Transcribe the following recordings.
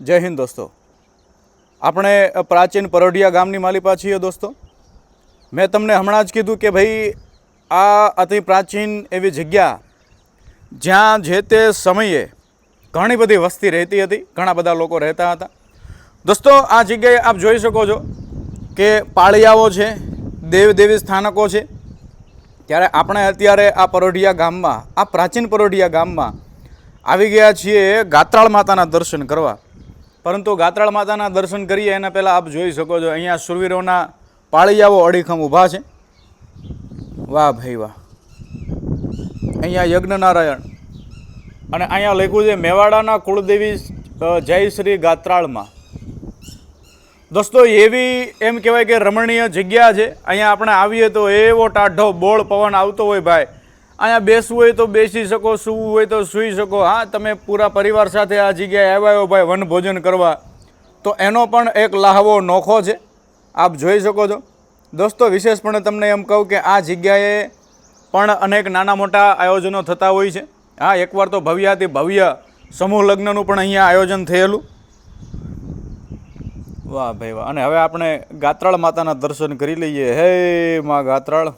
જય હિન્દ દોસ્તો. આપણે પ્રાચીન પરોઢિયા ગામની માલિપા છીએ દોસ્તો. મેં તમને હમણાં જ કીધું કે ભાઈ, આ અતિ પ્રાચીન એવી જગ્યા જ્યાં જે તે સમયે ઘણી બધી વસ્તી રહેતી હતી, ઘણા બધા લોકો રહેતા હતા. દોસ્તો, આ જગ્યાએ આપ જોઈ શકો છો કે પાળિયાઓ છે, દેવદેવી સ્થાનકો છે. ત્યારે આપણે અત્યારે આ પરોઢિયા ગામમાં, આ પ્રાચીન પરોઢિયા ગામમાં આવી ગયા છીએ ગાત્રાળ માતાના દર્શન કરવા. પરંતુ ગાત્રાળ માતાના દર્શન કરીએ, એના પહેલાં આપ જોઈ શકો છો, અહીંયા સુરવીરોના પાળિયાઓ અડીખમ ઊભા છે. વાહ ભાઈ વાહ. અહીંયા યજ્ઞનારાયણ અને અહીંયા લખ્યું છે, મેવાડાના કુળદેવી જય શ્રી ગાત્રાળમાં. દોસ્તો, એવી એમ કહેવાય કે રમણીય જગ્યા છે. અહીંયા આપણે આવીએ તો એવો ટાઢો બોળ પવન આવતો હોય ભાઈ. અહીંયા બેસવું હોય તો બેસી શકો, સૂવું હોય તો સૂઈ શકો. હા, તમે પૂરા પરિવાર સાથે આ જગ્યાએ આવ્યા હો ભાઈ, વનભોજન કરવા. તો એનો પણ એક લાહવો નોખો છે. આપ જોઈ શકો છો. દોસ્તો, વિશેષપણે તમને એમ કહું કે આ જગ્યાએ પણ અનેક નાના મોટા આયોજનો થતા હોય છે. હા, એકવાર તો ભવ્યાથી ભવ્ય સમૂહ લગ્નનું પણ અહીંયા આયોજન થયેલું. વાહ ભાઈ વાહ. અને હવે આપણે ગાત્રાળ માતાના દર્શન કરી લઈએ. હે માં ગાત્રાળ.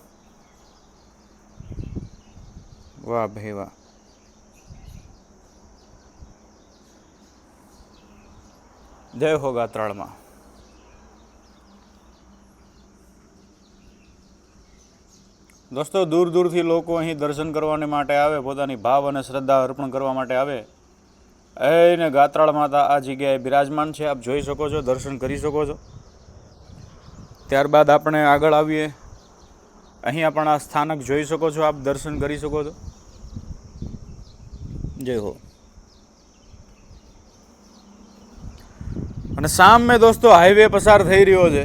વાહ ભાઈ વાહ જય હો ગાત્રાળમાં દોસ્તો, દૂર દૂરથી લોકો અહીં દર્શન કરવાને માટે આવે, પોતાની ભાવ અને શ્રદ્ધા અર્પણ કરવા માટે આવે. એને ગાત્રાળ માતા આ જગ્યાએ બિરાજમાન છે, આપ જોઈ શકો છો, દર્શન કરી શકો છો. ત્યારબાદ આપણે આગળ આવીએ. અહીંયા પણ આ સ્થાનક જોઈ શકો છો, આપ દર્શન કરી શકો છો. જય હો. અને સામે દોસ્તો હાઈવે પસાર થઈ રહ્યો છે.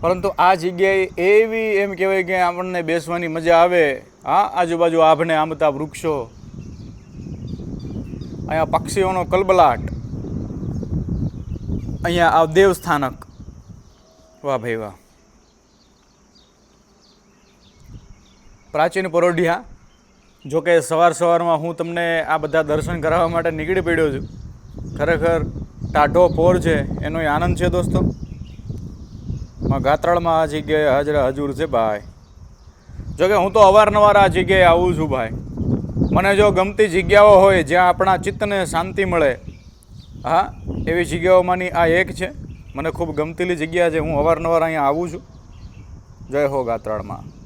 પરંતુ આ જગ્યાએ એવી એમ કહેવાય કે આપણને બેસવાની મજા આવે. હા, આજુબાજુ આભને આંબતા વૃક્ષો. અહીંયા પક્ષીઓનો કલબલાટ. અહીંયા આ દેવસ્થાનક. વાહ ભાઈ વાહ. પ્રાચીન પરોઢિયા. જો કે સવાર સવારમાં હું તમને આ બધા દર્શન કરાવવા માટે નીકળી પડ્યો છું. ખરેખર ટાઢો પોર છે, એનો આનંદ છે દોસ્તો. માં ગાત્રાળમાં આ જગ્યાએ હાજરા હજુર છે ભાઈ. જોકે હું તો અવારનવાર આ જગ્યાએ આવું છું ભાઈ. મને જો ગમતી જગ્યાઓ હોય જ્યાં આપણા ચિત્તને શાંતિ મળે. હા, એવી જગ્યાઓમાંની આ એક છે. મને ખૂબ ગમતીલી જગ્યા છે. હું અવારનવાર અહીંયા આવું છું. જય હો ગાત્રાળમાં.